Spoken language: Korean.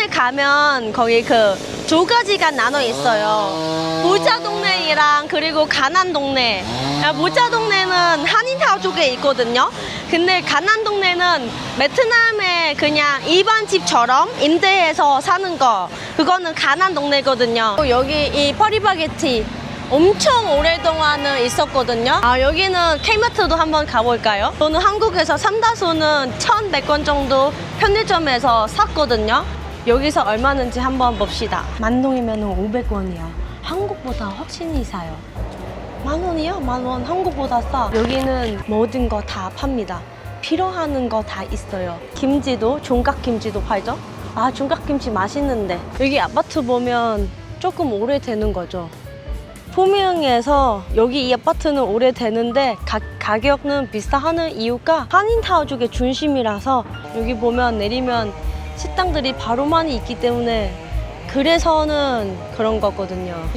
한인타운에 가면 거기 그 두 가지가 나눠 있어요. 부자 동네이랑 그리고 가난 동네. 아, 부자 동네는 한인타운 쪽에 있거든요. 근데 가난 동네는 베트남에 그냥 일반 집처럼 임대해서 사는 거. 그거는 가난 동네거든요. 여기 이 파리바게티 엄청 오랫동안은 있었거든요. 아, 여기는 K마트도 한번 가볼까요? 저는 한국에서 삼다수는 1,100원 정도 편의점에서 샀거든요. 여기서 얼마는지 한번 봅시다. 만동이면 500원이야. 한국보다 훨씬 싸요. 만 원이요? 만 원. 한국보다 싸. 여기는 모든 거 다 팝니다. 필요하는 거 다 있어요. 김치도 종각김치도 팔죠? 아 종각김치 맛있는데 여기 아파트 보면 조금 오래되는 거죠. 포명에서 여기 이 아파트는 오래되는데 가, 가격은 비싸하는 이유가 한인타운 쪽의 중심이라서 여기 보면 내리면 식당들이 바로 많이 있기 때문에 그래서는 그런 거거든요.